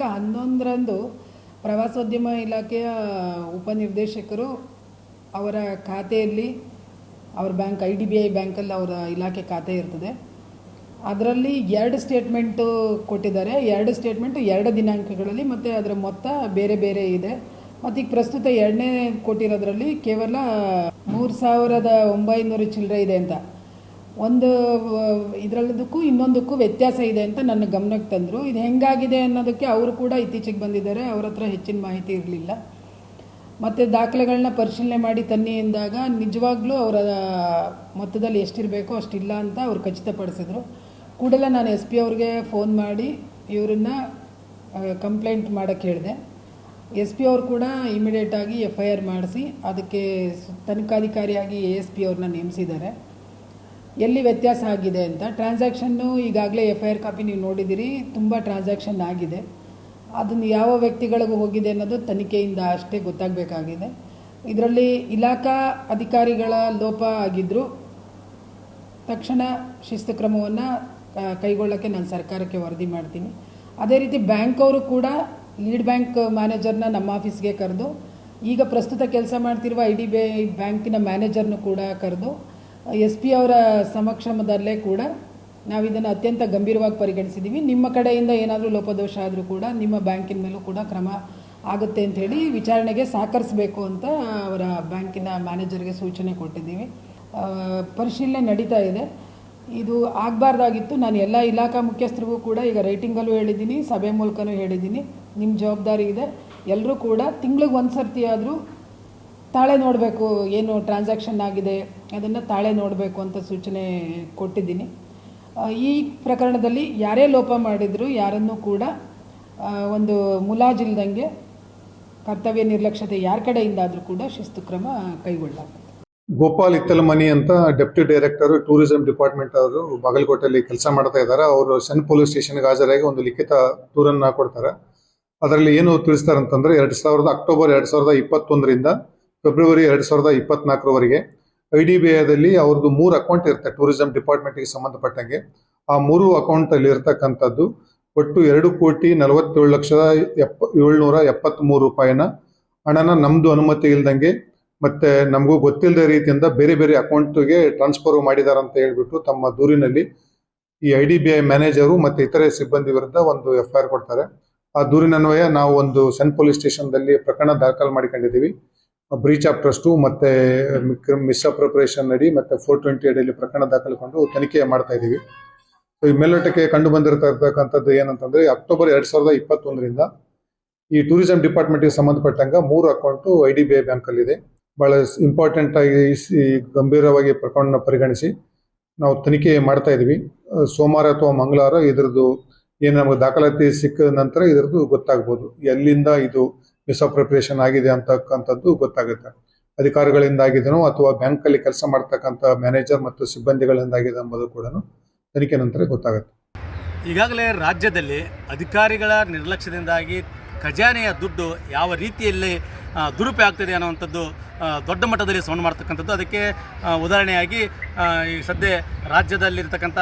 ದಿನಾಂಕ ಹನ್ನೊಂದರಂದು ಪ್ರವಾಸೋದ್ಯಮ ಇಲಾಖೆಯ ಉಪನಿರ್ದೇಶಕರು ಅವರ ಖಾತೆಯಲ್ಲಿ ಅವ್ರ bank, I D B I ಬ್ಯಾಂಕಲ್ಲಿ ಅವರ ಇಲಾಖೆ ಖಾತೆ ಇರ್ತದೆ. ಅದರಲ್ಲಿ ಎರಡು ಸ್ಟೇಟ್ಮೆಂಟು ಕೊಟ್ಟಿದ್ದಾರೆ. ಎರಡು ಸ್ಟೇಟ್ಮೆಂಟು ಎರಡು ದಿನಾಂಕಗಳಲ್ಲಿ ಮತ್ತು ಅದರ ಮೊತ್ತ ಬೇರೆ ಬೇರೆ ಇದೆ. ಮತ್ತು ಈಗ ಪ್ರಸ್ತುತ ಎರಡನೇ ಕೊಟ್ಟಿರೋದ್ರಲ್ಲಿ ಕೇವಲ ಮೂರು ಸಾವಿರದ ಒಂಬೈನೂರು ಚಿಲ್ಲರೆ ಇದೆ ಅಂತ. ಒಂದು ಇದರಲ್ಲದಕ್ಕೂ ಇನ್ನೊಂದಕ್ಕೂ ವ್ಯತ್ಯಾಸ ಇದೆ ಅಂತ ನನ್ನ ಗಮನಕ್ಕೆ ತಂದರು. ಇದು ಹೆಂಗಾಗಿದೆ ಅನ್ನೋದಕ್ಕೆ ಅವರು ಕೂಡ ಇತ್ತೀಚೆಗೆ ಬಂದಿದ್ದಾರೆ. ಅವ್ರ ಹತ್ರ ಹೆಚ್ಚಿನ ಮಾಹಿತಿ ಇರಲಿಲ್ಲ. ಮತ್ತು ದಾಖಲೆಗಳನ್ನ ಪರಿಶೀಲನೆ ಮಾಡಿ ತನ್ನಿ ಎಂದಾಗ ನಿಜವಾಗ್ಲೂ ಅವರ ಮೊತ್ತದಲ್ಲಿ ಎಷ್ಟಿರಬೇಕೋ ಅಷ್ಟಿಲ್ಲ ಅಂತ ಅವ್ರು ಖಚಿತಪಡಿಸಿದ್ರು. ಕೂಡಲೇ ನಾನು ಎಸ್ ಪಿ ಅವ್ರಿಗೆ ಫೋನ್ ಮಾಡಿ ಇವರನ್ನ ಕಂಪ್ಲೇಂಟ್ ಮಾಡೋಕ್ಕೆ ಹೇಳಿದೆ. ಎಸ್ ಪಿ ಅವರು ಕೂಡ ಇಮಿಡಿಯೇಟಾಗಿ ಎಫ್ ಐ ಆರ್ ಮಾಡಿಸಿ ಅದಕ್ಕೆ ತನಿಖಾಧಿಕಾರಿಯಾಗಿ ಎ ಎಸ್ ಪಿ ಅವ್ರನ್ನ ನೇಮಿಸಿದ್ದಾರೆ. ಎಲ್ಲಿ ವ್ಯತ್ಯಾಸ ಆಗಿದೆ ಅಂತ, ಟ್ರಾನ್ಸಾಕ್ಷನ್ನು ಈಗಾಗಲೇ ಎಫ್ ಐ ಆರ್ ಕಾಪಿ ನೀವು ನೋಡಿದ್ದೀರಿ, ತುಂಬ ಟ್ರಾನ್ಸಾಕ್ಷನ್ ಆಗಿದೆ. ಅದನ್ನು ಯಾವ ವ್ಯಕ್ತಿಗಳಿಗೂ ಹೋಗಿದೆ ಅನ್ನೋದು ತನಿಖೆಯಿಂದ ಅಷ್ಟೇ ಗೊತ್ತಾಗಬೇಕಾಗಿದೆ. ಇದರಲ್ಲಿ ಇಲಾಖಾ ಅಧಿಕಾರಿಗಳ ಲೋಪ ಆಗಿದ್ದರೂ ತಕ್ಷಣ ಶಿಸ್ತು ಕ್ರಮವನ್ನು ಕೈಗೊಳ್ಳೋಕ್ಕೆ ನಾನು ಸರ್ಕಾರಕ್ಕೆ ವರದಿ ಮಾಡ್ತೀನಿ. ಅದೇ ರೀತಿ ಬ್ಯಾಂಕ್ ಅವರು ಕೂಡ ಲೀಡ್ ಬ್ಯಾಂಕ್ ಮ್ಯಾನೇಜರ್ನ ನಮ್ಮ ಆಫೀಸ್ಗೆ ಕರೆದು, ಈಗ ಪ್ರಸ್ತುತ ಕೆಲಸ ಮಾಡ್ತಿರುವ ಐ ಡಿ ಬಿ ಐ ಬ್ಯಾಂಕಿನ ಮ್ಯಾನೇಜರ್ನು ಕೂಡ ಕರೆದು ಎಸ್ ಪಿ ಅವರ ಸಮಕ್ಷಮದಲ್ಲೇ ಕೂಡ ನಾವು ಇದನ್ನು ಅತ್ಯಂತ ಗಂಭೀರವಾಗಿ ಪರಿಗಣಿಸಿದ್ದೀವಿ. ನಿಮ್ಮ ಕಡೆಯಿಂದ ಏನಾದರೂ ಲೋಪದೋಷ ಆದರೂ ಕೂಡ ನಿಮ್ಮ ಬ್ಯಾಂಕಿನ ಮೇಲೂ ಕೂಡ ಕ್ರಮ ಆಗುತ್ತೆ ಅಂಥೇಳಿ ವಿಚಾರಣೆಗೆ ಸಹಕರಿಸಬೇಕು ಅಂತ ಅವರ ಬ್ಯಾಂಕಿನ ಮ್ಯಾನೇಜರ್ಗೆ ಸೂಚನೆ ಕೊಟ್ಟಿದ್ದೀವಿ. ಪರಿಶೀಲನೆ ನಡೀತಾ ಇದೆ. ಇದು ಆಗಬಾರ್ದಾಗಿತ್ತು. ನಾನು ಎಲ್ಲ ಇಲಾಖಾ ಮುಖ್ಯಸ್ಥರಿಗೂ ಕೂಡ ಈಗ ರೈಟಿಂಗಲ್ಲೂ ಹೇಳಿದ್ದೀನಿ, ಸಭೆ ಮೂಲಕನೂ ಹೇಳಿದ್ದೀನಿ. ನಿಮ್ಮ ಜವಾಬ್ದಾರಿ ಇದೆ. ಎಲ್ಲರೂ ಕೂಡ ತಿಂಗ್ಳಿಗೆ ಒಂದು ಸರ್ತಿ ಆದರೂ ತಾಳೆ ನೋಡಬೇಕು, ಏನು ಟ್ರಾನ್ಸಾಕ್ಷನ್ ಆಗಿದೆ ಅದನ್ನು ತಾಳೆ ನೋಡಬೇಕು ಅಂತ ಸೂಚನೆ ಕೊಟ್ಟಿದ್ದೀನಿ. ಈ ಪ್ರಕರಣದಲ್ಲಿ ಯಾರೇ ಲೋಪ ಮಾಡಿದರೂ ಯಾರನ್ನೂ ಕೂಡ ಒಂದು ಮುಲಾಜಿಲ್ದಂಗೆ ಕರ್ತವ್ಯ ನಿರ್ಲಕ್ಷ್ಯತೆ ಯಾರ ಕಡೆಯಿಂದ ಆದರೂ ಕೂಡ ಶಿಸ್ತು ಕ್ರಮ ಕೈಗೊಳ್ಳಲಾಗುತ್ತೆ ಗೋಪಾಲ್ ಇತ್ತಲಮನಿ ಅಂತ ಡೆಪ್ಟಿ ಡೈರೆಕ್ಟರ್, ಟೂರಿಸಂ ಡಿಪಾರ್ಟ್ಮೆಂಟ್ ಅವರು ಬಾಗಲಕೋಟೆಯಲ್ಲಿ ಕೆಲಸ ಮಾಡ್ತಾ ಇದ್ದಾರೆ. ಅವರು ಸೆನ್ ಪೊಲೀಸ್ ಸ್ಟೇಷನ್ಗೆ ಹಾಜರಾಗಿ ಒಂದು ಲಿಖಿತ ದೂರನ್ನು ಕೊಡ್ತಾರೆ. ಅದರಲ್ಲಿ ಏನು ತಿಳಿಸ್ತಾರೆ ಅಂತಂದ್ರೆ ಎರಡು ಸಾವಿರದ ಅಕ್ಟೋಬರ್ ಎರಡು ಸಾವಿರದ ಇಪ್ಪತ್ತೊಂದರಿಂದ ಫೆಬ್ರವರಿ ಎರಡು ಸಾವಿರದ ಇಪ್ಪತ್ನಾಲ್ಕರವರೆಗೆ ಐ ಡಿ ಬಿ ಐದಲ್ಲಿ ಅವ್ರದ್ದು ಮೂರು ಅಕೌಂಟ್ ಇರುತ್ತೆ ಟೂರಿಸಂ ಡಿಪಾರ್ಟ್ಮೆಂಟ್ಗೆ ಸಂಬಂಧಪಟ್ಟಂಗೆ. ಆ ಮೂರು ಅಕೌಂಟಲ್ಲಿ ಇರತಕ್ಕಂಥದ್ದು ಒಟ್ಟು ಎರಡು ಕೋಟಿ ನಲವತ್ತೇಳು ಲಕ್ಷದ ಎಪ್ಪ, ಏಳ್ನೂರ ಎಪ್ಪತ್ತ್ಮೂರು ರೂಪಾಯಿನ ಹಣನ ನಮ್ಮದು ಅನುಮತಿ ಇಲ್ದಂಗೆ ಮತ್ತೆ ನಮಗೂ ಗೊತ್ತಿಲ್ಲದ ರೀತಿಯಿಂದ ಬೇರೆ ಬೇರೆ ಅಕೌಂಟ್ಗೆ ಟ್ರಾನ್ಸ್ಫರ್ ಮಾಡಿದ್ದಾರೆ ಅಂತ ಹೇಳ್ಬಿಟ್ಟು ತಮ್ಮ ದೂರಿನಲ್ಲಿ ಈ I D B I manager ಮತ್ತೆ ಇತರೆ ಸಿಬ್ಬಂದಿ ವಿರುದ್ಧ ಒಂದು ಎಫ್ ಐ ಕೊಡ್ತಾರೆ. ಆ ದೂರಿನನ್ವಯ ನಾವು ಒಂದು ಸೆನ್ ಪೊಲೀಸ್ ಸ್ಟೇಷನ್ದಲ್ಲಿ ಪ್ರಕರಣ ದಾಖಲು ಮಾಡಿಕೊಂಡಿದ್ದೀವಿ. ಬ್ರೀಚ್ ಆಫ್ ಟ್ರಸ್ಟು ಮತ್ತೆ ಮಿಸ್ಅಪ್ರೋಪ್ರಿಯೇಷನ್ ಅಡಿ ಮತ್ತೆ ಫೋರ್ ಟ್ವೆಂಟಿ ಅಡಿಯಲ್ಲಿ ಪ್ರಕರಣ ದಾಖಲಿಕೊಂಡು ತನಿಖೆ ಮಾಡ್ತಾ ಇದ್ದೀವಿ. ಈ ಮೇಲ್ನೋಟಕ್ಕೆ ಕಂಡು ಬಂದಿರತಕ್ಕಂಥದ್ದು ಏನಂತಂದ್ರೆ ಅಕ್ಟೋಬರ್ ಎರಡ್ ಸಾವಿರದ ಇಪ್ಪತ್ತೊಂದರಿಂದ ಈ ಟೂರಿಸಂ ಡಿಪಾರ್ಟ್ಮೆಂಟ್ಗೆ ಸಂಬಂಧಪಟ್ಟಂಗ ಮೂರು account I D B I ಬ್ಯಾಂಕಲ್ಲಿದೆ ಬಹಳ ಇಂಪಾರ್ಟೆಂಟ್ ಆಗಿ ಗಂಭೀರವಾಗಿ ಪ್ರಕರಣ ಪರಿಗಣಿಸಿ ನಾವು ತನಿಖೆ ಮಾಡ್ತಾ ಇದೀವಿ ಸೋಮವಾರ ಅಥವಾ ಮಂಗಳವಾರ ಇದರದ್ದು ಏನು ನಮಗೆ ದಾಖಲಾತಿ ಸಿಕ್ಕ ನಂತರ ಇದರದ್ದು ಗೊತ್ತಾಗ್ಬೋದು. ಎಲ್ಲಿಂದ ಇದು ಮಿಸ್ಅಪ್ರೋಪ್ರಿಯೇಷನ್ ಆಗಿದೆ ಅಂತಕ್ಕಂಥದ್ದು ಗೊತ್ತಾಗುತ್ತೆ. ಅಧಿಕಾರಿಗಳಿಂದ ಆಗಿದೆನೋ ಅಥವಾ ಬ್ಯಾಂಕಲ್ಲಿ ಕೆಲಸ ಮಾಡ್ತಕ್ಕಂಥ ಮ್ಯಾನೇಜರ್ ಮತ್ತು ಸಿಬ್ಬಂದಿಗಳಿಂದ ಆಗಿದೆ ಎಂಬುದು ಕೂಡ ತನಿಖೆ ನಂತರ ಗೊತ್ತಾಗುತ್ತೆ. ಈಗಾಗಲೇ ರಾಜ್ಯದಲ್ಲಿ ಅಧಿಕಾರಿಗಳ ನಿರ್ಲಕ್ಷ್ಯದಿಂದಾಗಿ ಖಜಾನೆಯ ದುಡ್ಡು ಯಾವ ರೀತಿಯಲ್ಲಿ ದುರುಪಯೋಗ ಆಗ್ತಿದೆ ಅನ್ನುವಂಥದ್ದು ದೊಡ್ಡ ಮಟ್ಟದಲ್ಲಿ ಸೌಂಡ್ ಮಾಡ್ತಕ್ಕಂಥದ್ದು. ಅದಕ್ಕೆ ಉದಾಹರಣೆಯಾಗಿ ಈ ಸದ್ಯ ರಾಜ್ಯದಲ್ಲಿರ್ತಕ್ಕಂಥ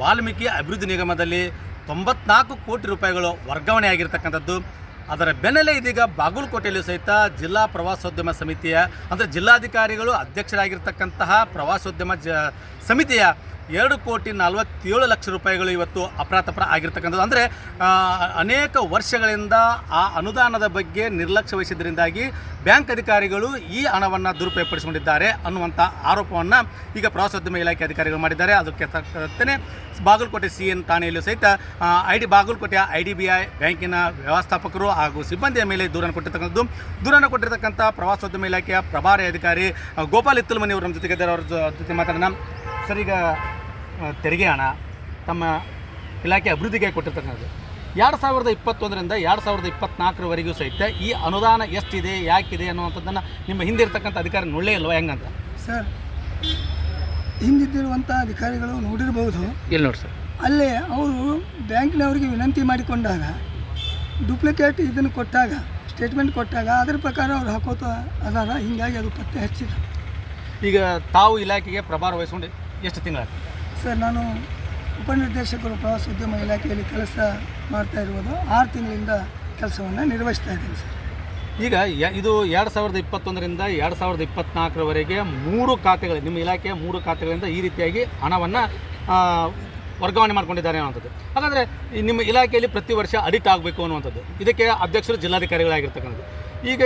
ವಾಲ್ಮೀಕಿ ಅಭಿವೃದ್ಧಿ ನಿಗಮದಲ್ಲಿ ತೊಂಬತ್ನಾಲ್ಕು ಕೋಟಿ ರೂಪಾಯಿಗಳು ವರ್ಗಾವಣೆ ಆಗಿರ್ತಕ್ಕಂಥದ್ದು ಅದರ ಬೆನ್ನಲ್ಲೇ ಇದೀಗ ಬಾಗಲಕೋಟೆಯಲ್ಲಿ ಸಹಿತ ಜಿಲ್ಲಾ ಪ್ರವಾಸೋದ್ಯಮ ಸಮಿತಿಯ ಅಂದರೆ ಜಿಲ್ಲಾಧಿಕಾರಿಗಳು ಅಧ್ಯಕ್ಷರಾಗಿರ್ತಕ್ಕಂತಹ ಪ್ರವಾಸೋದ್ಯಮ ಜ ಸಮಿತಿಯ ಎರಡು ಕೋಟಿ ನಲವತ್ತೇಳು ಲಕ್ಷ ರೂಪಾಯಿಗಳು ಇವತ್ತು ಅಪರಾತಪರ ಆಗಿರ್ತಕ್ಕಂಥದ್ದು. ಅಂದರೆ ಅನೇಕ ವರ್ಷಗಳಿಂದ ಆ ಅನುದಾನದ ಬಗ್ಗೆ ನಿರ್ಲಕ್ಷ್ಯ ವಹಿಸಿದ್ರಿಂದಾಗಿ ಬ್ಯಾಂಕ್ ಅಧಿಕಾರಿಗಳು ಈ ಹಣವನ್ನು ದುರುಪಯೋಗಪಡಿಸಿಕೊಂಡಿದ್ದಾರೆ ಅನ್ನುವಂಥ ಆರೋಪವನ್ನು ಈಗ ಪ್ರವಾಸೋದ್ಯಮ ಇಲಾಖೆ ಅಧಿಕಾರಿಗಳು ಮಾಡಿದ್ದಾರೆ. ಅದಕ್ಕೆ ತಕ್ಕಂತೆ ಬಾಗಲಕೋಟೆ ಸಿ ಎನ್ ಠಾಣೆಯಲ್ಲೂ ಸಹಿತ ಐ ಡಿ ಬಾಗಲಕೋಟೆಯ ಐ ಡಿ ಬಿ ಐ ಬ್ಯಾಂಕಿನ ವ್ಯವಸ್ಥಾಪಕರು ಹಾಗೂ ಸಿಬ್ಬಂದಿಯ ಮೇಲೆ ದೂರನ್ನು ಕೊಟ್ಟಿರ್ತಕ್ಕಂಥದ್ದು. ದೂರನ್ನು ಕೊಟ್ಟಿರ್ತಕ್ಕಂಥ ಪ್ರವಾಸೋದ್ಯಮ ಇಲಾಖೆಯ ಪ್ರಭಾರಿ ಅಧಿಕಾರಿ ಗೋಪಾಲ್ ಇತ್ತಲ್ಮನಿ ಅವರ ಜೊತೆಗೆ ಅವ್ರ ಜೊತೆ ಮಾತಾಡೋಣ. ಸರ್, ಈಗ ತೆರಿಗೆ ಹಣ ತಮ್ಮ ಇಲಾಖೆ ಅಭಿವೃದ್ಧಿಗೆ ಕೊಟ್ಟಿರ್ತಕ್ಕಂಥದ್ದು. ಎರಡು ಸಾವಿರದ ಇಪ್ಪತ್ತೊಂದರಿಂದ ಎರಡು ಸಾವಿರದ ಇಪ್ಪತ್ನಾಲ್ಕರವರೆಗೂ ಸಹಿತ ಈ ಅನುದಾನ ಎಷ್ಟಿದೆ ಯಾಕಿದೆ ಅನ್ನುವಂಥದ್ದನ್ನು ನಿಮ್ಮ ಹಿಂದೆ ಇರ್ತಕ್ಕಂಥ ಅಧಿಕಾರಿ ನೋಡಲೇ ಇಲ್ವಾ? ಹೆಂಗಂತ? ಸರ್ ಹಿಂದಿದ್ದಿರುವಂಥ ಅಧಿಕಾರಿಗಳು ನೋಡಿರಬಹುದು ಇಲ್ಲಿ ನೋಡಿ ಸರ್? ಅಲ್ಲೇ ಅವರು ಬ್ಯಾಂಕ್ನವರಿಗೆ ವಿನಂತಿ ಮಾಡಿಕೊಂಡಾಗ ಡೂಪ್ಲಿಕೇಟ್ ಇದನ್ನು ಕೊಟ್ಟಾಗ ಸ್ಟೇಟ್ಮೆಂಟ್ ಕೊಟ್ಟಾಗ ಅದರ ಪ್ರಕಾರ ಅವ್ರು ಹಾಕೋತ ಅದಾರ. ಹೀಗಾಗಿ ಅದು ಪತ್ತೆ ಹಚ್ಚಿದ ಈಗ ತಾವು ಇಲಾಖೆಗೆ ಪ್ರಭಾರ ವಹಿಸ್ಕೊಂಡು ಎಷ್ಟು ತಿಂಗಳ ಸರ್ ನಾನು ಉಪನಿರ್ದೇಶಕರು ಪ್ರವಾಸೋದ್ಯಮ ಇಲಾಖೆಯಲ್ಲಿ ಕೆಲಸ ಮಾಡ್ತಾ ಇರುವುದು ಆರು ತಿಂಗಳಿಂದ ಕೆಲಸವನ್ನು ನಿರ್ವಹಿಸ್ತಾ ಇದ್ದೀನಿ ಸರ್. ಈಗ ಯ- ಇದು ಎರಡು ಸಾವಿರದ ಇಪ್ಪತ್ತೊಂದರಿಂದ ಎರಡು ಸಾವಿರದ ಇಪ್ಪತ್ನಾಲ್ಕರವರೆಗೆ ಮೂರು ಖಾತೆಗಳು ನಿಮ್ಮ ಇಲಾಖೆಯ ಮೂರು ಖಾತೆಗಳಿಂದ ಈ ರೀತಿಯಾಗಿ ಹಣವನ್ನು ವರ್ಗಾವಣೆ ಮಾಡ್ಕೊಂಡಿದ್ದಾರೆ ಅನ್ನುವಂಥದ್ದು. ಹಾಗಾದರೆ ಈ ನಿಮ್ಮ ಇಲಾಖೆಯಲ್ಲಿ ಪ್ರತಿ ವರ್ಷ ಅಡಿಟ್ ಆಗಬೇಕು ಅನ್ನುವಂಥದ್ದು. ಇದಕ್ಕೆ ಅಧ್ಯಕ್ಷರು ಜಿಲ್ಲಾಧಿಕಾರಿಗಳಾಗಿರ್ತಕ್ಕಂಥದ್ದು. ಈಗ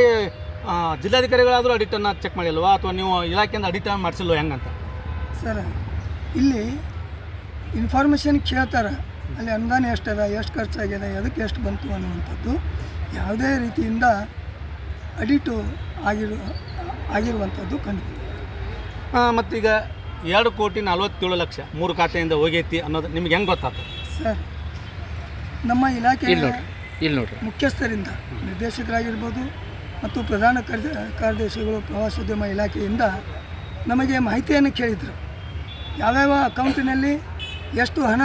ಆ, ಜಿಲ್ಲಾಧಿಕಾರಿಗಳಾದರೂ ಅಡಿಟನ್ನು ಚೆಕ್ ಮಾಡಿಲ್ವಾ? ಅಥವಾ ನೀವು ಇಲಾಖೆಯಿಂದ ಅಡಿಟನ್ನು ಮಾಡಿಸಿಲ್ವ? ಹೆಂಗಂತ? ಸರ್ ಇಲ್ಲಿ ಇನ್ಫಾರ್ಮೇಷನ್ ಕೇಳ್ತಾರೆ. ಅಲ್ಲಿ ಅನುದಾನ ಎಷ್ಟದ ಎಷ್ಟು ಖರ್ಚಾಗಿದೆ ಅದಕ್ಕೆ ಎಷ್ಟು ಬಂತು ಅನ್ನುವಂಥದ್ದು ಯಾವುದೇ ರೀತಿಯಿಂದ ಅಡಿಟು ಆಗಿರು ಆಗಿರುವಂಥದ್ದು ಕಂಡು ಮತ್ತೀಗ ಎರಡು ಕೋಟಿ ನಲ್ವತ್ತೇಳು ಲಕ್ಷ ಮೂರು ಖಾತೆಯಿಂದ ಹೋಗೈತಿ ಅನ್ನೋದು ನಿಮ್ಗೆ ಹೆಂಗೆ ಗೊತ್ತಾಗ್ತದೆ ಸರ್ ನಮ್ಮ ಇಲಾಖೆ ಇಲ್ಲಿ ನೋಡ್ರಿ. ಮುಖ್ಯಸ್ಥರಿಂದ ನಿರ್ದೇಶಕರಾಗಿರ್ಬೋದು ಮತ್ತು ಪ್ರಧಾನ ಕಾರ್ಯ ಕಾರ್ಯದರ್ಶಿಗಳು ಪ್ರವಾಸೋದ್ಯಮ ಇಲಾಖೆಯಿಂದ ನಮಗೆ ಮಾಹಿತಿಯನ್ನು ಕೇಳಿದರು. ಯಾವ್ಯಾವ ಅಕೌಂಟಿನಲ್ಲಿ ಎಷ್ಟು ಹಣ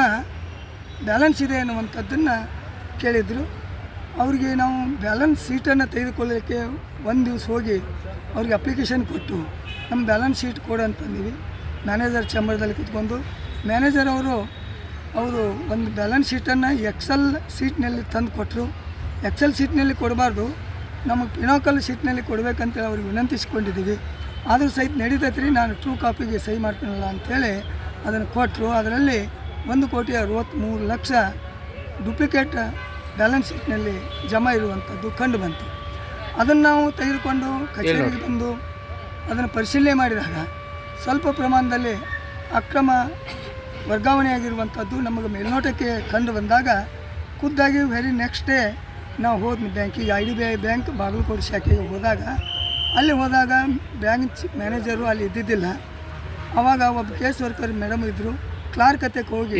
ಬ್ಯಾಲೆನ್ಸ್ ಇದೆ ಅನ್ನುವಂಥದ್ದನ್ನು ಕೇಳಿದರು. ಅವರಿಗೆ ನಾವು ಬ್ಯಾಲೆನ್ಸ್ ಶೀಟನ್ನು ತೆಗೆದುಕೊಳ್ಳಲಿಕ್ಕೆ ಒಂದು ದಿವಸ ಹೋಗಿ ಅವ್ರಿಗೆ ಅಪ್ಲಿಕೇಶನ್ ಕೊಟ್ಟು ನಮ್ಮ ಬ್ಯಾಲೆನ್ಸ್ ಶೀಟ್ ಕೊಡು ಅಂತಂದೀವಿ ಮ್ಯಾನೇಜರ್ ಚೇಂಬರ್ದಲ್ಲಿ ಕೂತ್ಕೊಂಡು ಮ್ಯಾನೇಜರ್ ಅವರು ಅವರು ಒಂದು ಬ್ಯಾಲೆನ್ಸ್ ಶೀಟನ್ನು ಎಕ್ಸೆಲ್ ಶೀಟ್ನಲ್ಲಿ ತಂದು ಕೊಟ್ಟರು ಎಕ್ಸೆಲ್ ಶೀಟ್ನಲ್ಲಿ ಕೊಡಬಾರ್ದು, ನಮಗೆ ಪಿನಾಕಲ್ ಶೀಟ್ನಲ್ಲಿ ಕೊಡಬೇಕಂತೇಳಿ ಅವ್ರಿಗೆ ವಿನಂತಿಸ್ಕೊಂಡಿದ್ದೀವಿ. ಆದರೂ ಸಹಿತ ನಡೀತೈತೆ ರೀ ನಾನು ಟ್ರೂ ಕಾಪಿಗೆ ಸಹಿ ಮಾಡ್ತೀನಲ್ಲ ಅಂಥೇಳಿ ಅದನ್ನು ಕೊಟ್ಟರು. ಅದರಲ್ಲಿ ಒಂದು ಕೋಟಿ ಅರವತ್ತ್ಮೂರು ಲಕ್ಷ ಡುಪ್ಲಿಕೇಟ್ ಬ್ಯಾಲೆನ್ಸ್ ಶೀಟ್ನಲ್ಲಿ ಜಮಾ ಇರುವಂಥದ್ದು ಕಂಡು ಬಂತು. ಅದನ್ನು ನಾವು ತೆಗೆದುಕೊಂಡು ಕಚೇರಿಗೆ ಬಂದು ಅದನ್ನು ಪರಿಶೀಲನೆ ಮಾಡಿದಾಗ ಸ್ವಲ್ಪ ಪ್ರಮಾಣದಲ್ಲಿ ಅಕ್ರಮ ವರ್ಗಾವಣೆಯಾಗಿರುವಂಥದ್ದು ನಮಗೆ ಮೇಲ್ನೋಟಕ್ಕೆ ಕಂಡು ಬಂದಾಗ ಖುದ್ದಾಗಿ ವೆರಿ ನೆಕ್ಸ್ಟ್ ಡೇ ನಾವು ಹೋದ್ವಿ ಬ್ಯಾಂಕಿಗೆ. I D B I bank Bagalkote ಶಾಖೆಗೆ ಹೋದಾಗ ಅಲ್ಲಿ ಹೋದಾಗ ಬ್ಯಾಂಕ್ ಮ್ಯಾನೇಜರು ಅಲ್ಲಿ ಇದ್ದಿದ್ದಿಲ್ಲ. ಅವಾಗ ಒಬ್ಬ ಕೇಸ್ ವರ್ಕರ್ ಮೇಡಮ್ ಇದ್ದರು ಕ್ಲಾರ್ಕ್ ಹತ್ತಕ್ಕೆ ಹೋಗಿ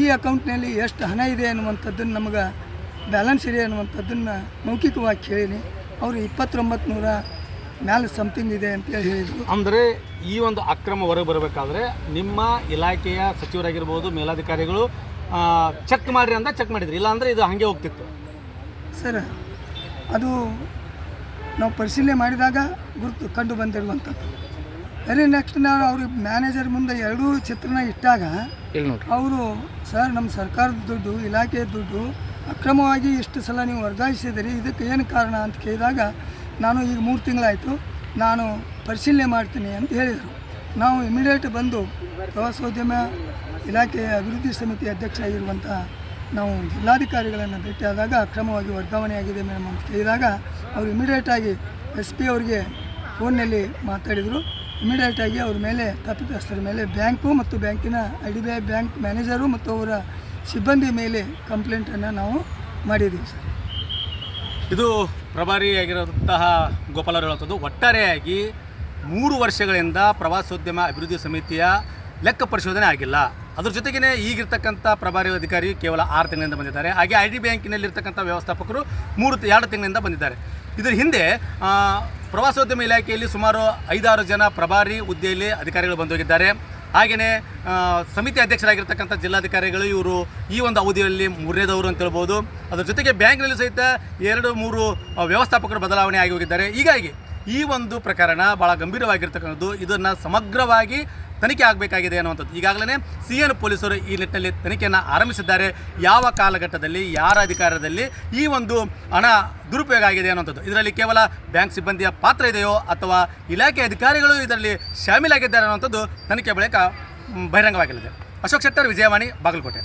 ಈ ಅಕೌಂಟ್ನಲ್ಲಿ ಎಷ್ಟು ಹಣ ಇದೆ ಅನ್ನುವಂಥದ್ದನ್ನು ನಮಗೆ ಬ್ಯಾಲೆನ್ಸ್ ಇದೆ ಅನ್ನುವಂಥದ್ದನ್ನು ಮೌಖಿಕವಾಗಿ ಕೇಳೀನಿ. ಅವರು ಇಪ್ಪತ್ತೊಂಬತ್ತು ನೂರ ಮ್ಯಾಲೆ ಸಮಥಿಂಗ್ ಇದೆ ಅಂತೇಳಿ ಹೇಳಿದರು. ಅಂದರೆ ಈ ಒಂದು ಅಕ್ರಮ ಹೊರಗೆ ಬರಬೇಕಾದ್ರೆ ನಿಮ್ಮ ಇಲಾಖೆಯ ಸಚಿವರಾಗಿರ್ಬೋದು ಮೇಲಾಧಿಕಾರಿಗಳು ಚೆಕ್ ಮಾಡಿರಿ ಅಂತ ಚೆಕ್ ಮಾಡಿದ್ರಿ. ಇಲ್ಲಾಂದರೆ ಇದು ಹಾಗೆ ಹೋಗ್ತಿತ್ತು. ಸರ್ ಅದು ನಾವು ಪರಿಶೀಲನೆ ಮಾಡಿದಾಗ ಗುರುತು ಕಂಡು ಬಂದಿರುವಂಥದ್ದು. ವೆರಿ ನೆಕ್ಸ್ಟ್ ನಾನು ಅವ್ರಿಗೆ ಮ್ಯಾನೇಜರ್ ಮುಂದೆ ಎರಡೂ ಚಿತ್ರನ ಇಟ್ಟಾಗ ಅವರು ಸರ್ ನಮ್ಮ ಸರ್ಕಾರದ ದುಡ್ಡು ಇಲಾಖೆಯ ದುಡ್ಡು ಅಕ್ರಮವಾಗಿ ಇಷ್ಟು ಸಲ ನೀವು ವರ್ಗಾಯಿಸಿದಿರಿ ಇದಕ್ಕೆ ಏನು ಕಾರಣ? ಅಂತ ಕೇಳಿದಾಗ ನಾನು ಈಗ ಮೂರು ತಿಂಗಳಾಯಿತು ನಾನು ಪರಿಶೀಲನೆ ಮಾಡ್ತೀನಿ ಅಂತ ಹೇಳಿದರು. ನಾವು ಇಮಿಡಿಯೇಟ್ ಬಂದು ಪ್ರವಾಸೋದ್ಯಮ ಇಲಾಖೆಯ ಅಭಿವೃದ್ಧಿ ಸಮಿತಿ ಅಧ್ಯಕ್ಷ ಆಗಿರುವಂಥ ನಾವು ಜಿಲ್ಲಾಧಿಕಾರಿಗಳನ್ನು ಭೇಟಿಯಾದಾಗ ಅಕ್ರಮವಾಗಿ ವರ್ಗಾವಣೆಯಾಗಿದೆ ಮೇಡಮ್ ಅಂತ ಕೇಳಿದಾಗ ಅವರು ಇಮಿಡಿಯೇಟಾಗಿ ಎಸ್ ಪಿ ಅವರಿಗೆ ಫೋನ್ನಲ್ಲಿ ಮಾತಾಡಿದರು. ಇಮಿಡಿಯೇಟಾಗಿ ಅವ್ರ ಮೇಲೆ ತಪ್ಪಿತಸ್ಥರ ಮೇಲೆ ಬ್ಯಾಂಕು ಮತ್ತು ಬ್ಯಾಂಕಿನ I D B I bank manager ಮತ್ತು ಅವರ ಸಿಬ್ಬಂದಿ ಮೇಲೆ ಕಂಪ್ಲೇಂಟನ್ನು ನಾವು ಮಾಡಿದ್ದೀವಿ ಸರ್. ಇದು ಪ್ರಭಾರಿಯಾಗಿರುವಂತಹ ಗೋಪಾಲ್ ಅವರು ಹೇಳುವಂಥದ್ದು. ಒಟ್ಟಾರೆಯಾಗಿ ಮೂರು ವರ್ಷಗಳಿಂದ ಪ್ರವಾಸೋದ್ಯಮ ಅಭಿವೃದ್ಧಿ ಸಮಿತಿಯ ಲೆಕ್ಕ ಪರಿಶೋಧನೆ ಆಗಿಲ್ಲ. ಅದ್ರ ಜೊತೆಗೇ ಈಗಿರ್ತಕ್ಕಂಥ ಪ್ರಭಾರಿ ಅಧಿಕಾರಿ ಕೇವಲ ಆರು ತಿಂಗಳಿಂದ ಬಂದಿದ್ದಾರೆ. ಹಾಗೆ ಐ ಡಿ ಬ್ಯಾಂಕಿನಲ್ಲಿರ್ತಕ್ಕಂಥ ವ್ಯವಸ್ಥಾಪಕರು ಮೂರು ಎರಡು ತಿಂಗಳಿಂದ ಬಂದಿದ್ದಾರೆ. ಇದರ ಹಿಂದೆ ಪ್ರವಾಸೋದ್ಯಮ ಇಲಾಖೆಯಲ್ಲಿ ಸುಮಾರು ಐದಾರು ಜನ ಪ್ರಭಾರಿ ಹುದ್ದೆಯಲ್ಲಿ ಅಧಿಕಾರಿಗಳು ಬಂದೋಗಿದ್ದಾರೆ. ಹಾಗೆಯೇ ಸಮಿತಿ ಅಧ್ಯಕ್ಷರಾಗಿರ್ತಕ್ಕಂಥ ಜಿಲ್ಲಾಧಿಕಾರಿಗಳು ಇವರು ಈ ಒಂದು ಅವಧಿಯಲ್ಲಿ ಮೂರನೇದವರು ಅಂತ ಹೇಳ್ಬೋದು. ಅದರ ಜೊತೆಗೆ ಬ್ಯಾಂಕ್ನಲ್ಲಿ ಸಹಿತ ಎರಡು, ಮೂರು ವ್ಯವಸ್ಥಾಪಕರು ಬದಲಾವಣೆ ಆಗಿ ಹೋಗಿದ್ದಾರೆ. ಹೀಗಾಗಿ ಈ ಒಂದು ಪ್ರಕರಣ ಭಾಳ ಗಂಭೀರವಾಗಿರ್ತಕ್ಕಂಥದ್ದು. ಇದನ್ನು ಸಮಗ್ರವಾಗಿ ತನಿಖೆ ಆಗಬೇಕಾಗಿದೆ ಅನ್ನುವಂಥದ್ದು. ಈಗಾಗಲೇ ಸಿ ಎನ್ ಪೊಲೀಸರು ಈ ನಿಟ್ಟಿನಲ್ಲಿ ತನಿಖೆಯನ್ನು ಆರಂಭಿಸಿದ್ದಾರೆ. ಯಾವ ಕಾಲಘಟ್ಟದಲ್ಲಿ, ಯಾರ ಅಧಿಕಾರದಲ್ಲಿ ಈ ಒಂದು ಹಣ ದುರುಪಯೋಗ ಆಗಿದೆ ಅನ್ನುವಂಥದ್ದು. ಇದರಲ್ಲಿ ಕೇವಲ ಬ್ಯಾಂಕ್ ಸಿಬ್ಬಂದಿಯ ಪಾತ್ರ ಇದೆಯೋ ಅಥವಾ ಇಲಾಖೆ ಅಧಿಕಾರಿಗಳು ಇದರಲ್ಲಿ ಶಾಮೀಲಾಗಿದ್ದಾರೆ ಅನ್ನುವಂಥದ್ದು ತನಿಖೆ ಬಳಿಕ ಬಹಿರಂಗವಾಗಿದೆ ಬಹಿರಂಗವಾಗಿರಲಿದೆ ಅಶೋಕ್ ಶೆಟ್ಟರ್, ವಿಜಯವಾಣಿ, ಬಾಗಲಕೋಟೆ.